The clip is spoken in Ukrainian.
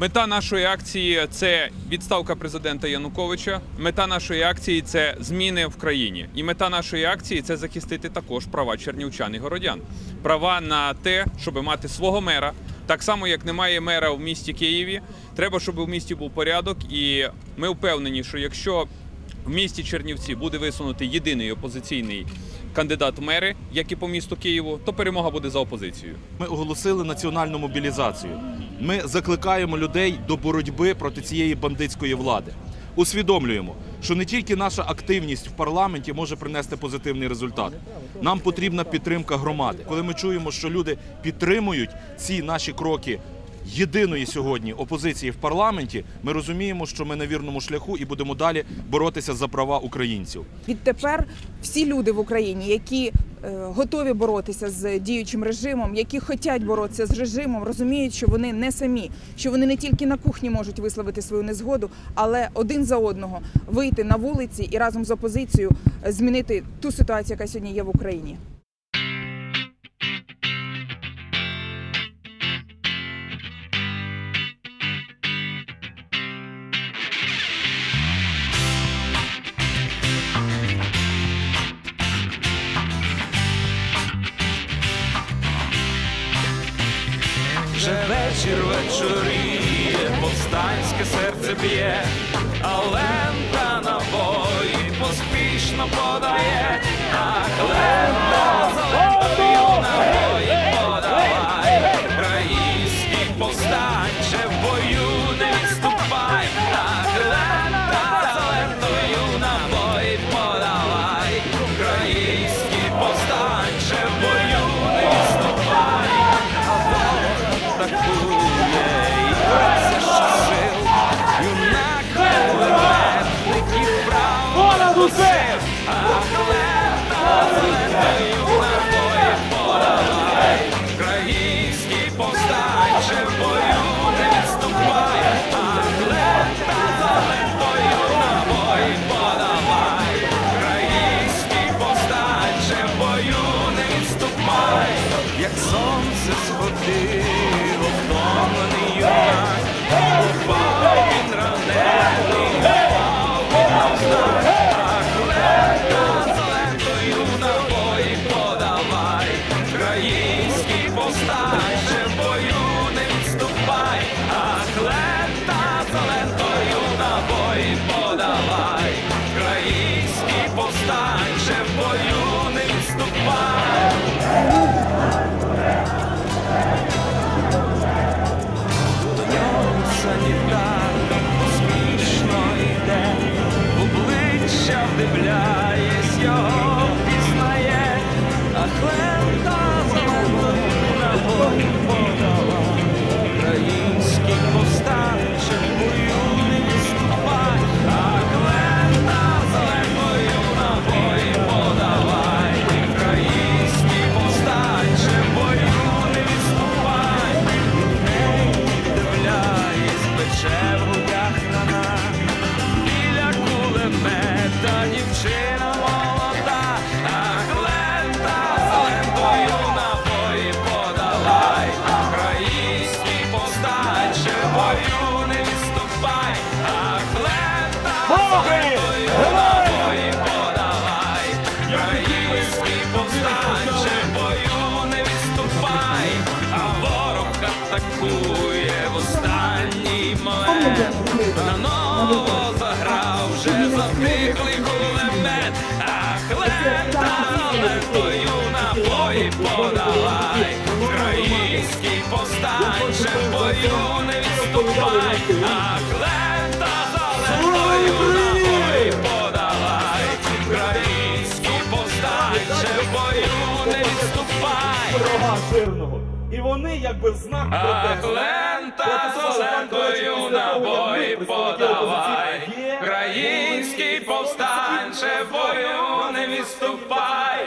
Мета нашої акції це відставка президента Януковича. Мета нашої акції це зміни в країні. І мета нашої акції це захистити також права чернівчан і городян. Права на те, щоб мати свого мера. Так само, як немає мера в місті Києві, треба, щоб у місті був порядок. І ми впевнені, що якщо в місті Чернівці буде висунутий єдиний опозиційний кандидат в мери, як і по місту Києву, то перемога буде за опозицією. Ми оголосили національну мобілізацію. Ми закликаємо людей до боротьби проти цієї бандитської влади. Усвідомлюємо, що не тільки наша активність в парламенті може принести позитивний результат. Нам потрібна підтримка громади. Коли ми чуємо, що люди підтримують ці наші кроки єдиної сьогодні опозиції в парламенті, ми розуміємо, що ми на вірному шляху і будемо далі боротися за права українців. Відтепер всі люди в Україні, які е, готові боротися з діючим режимом, які хочуть боротися з режимом, розуміють, що вони не самі, що вони не тільки на кухні можуть висловити свою незгоду, але один за одного вийти на вулиці і разом з опозицією змінити ту ситуацію, яка сьогодні є в Україні. Вечір вечоріє, повстанське серце б'є, а day. Атакує в останній момент. Наново заграв вже затихлий кулемет, ах, лента лентою набої подавай, український повстанче в бою не відступай, ах, лента за лентою набої подавай, український повстанче в бою не відступай. жирного. І вони якби в знак протесту. лента з лентою набої подавай, Український повстанче бою не відступай,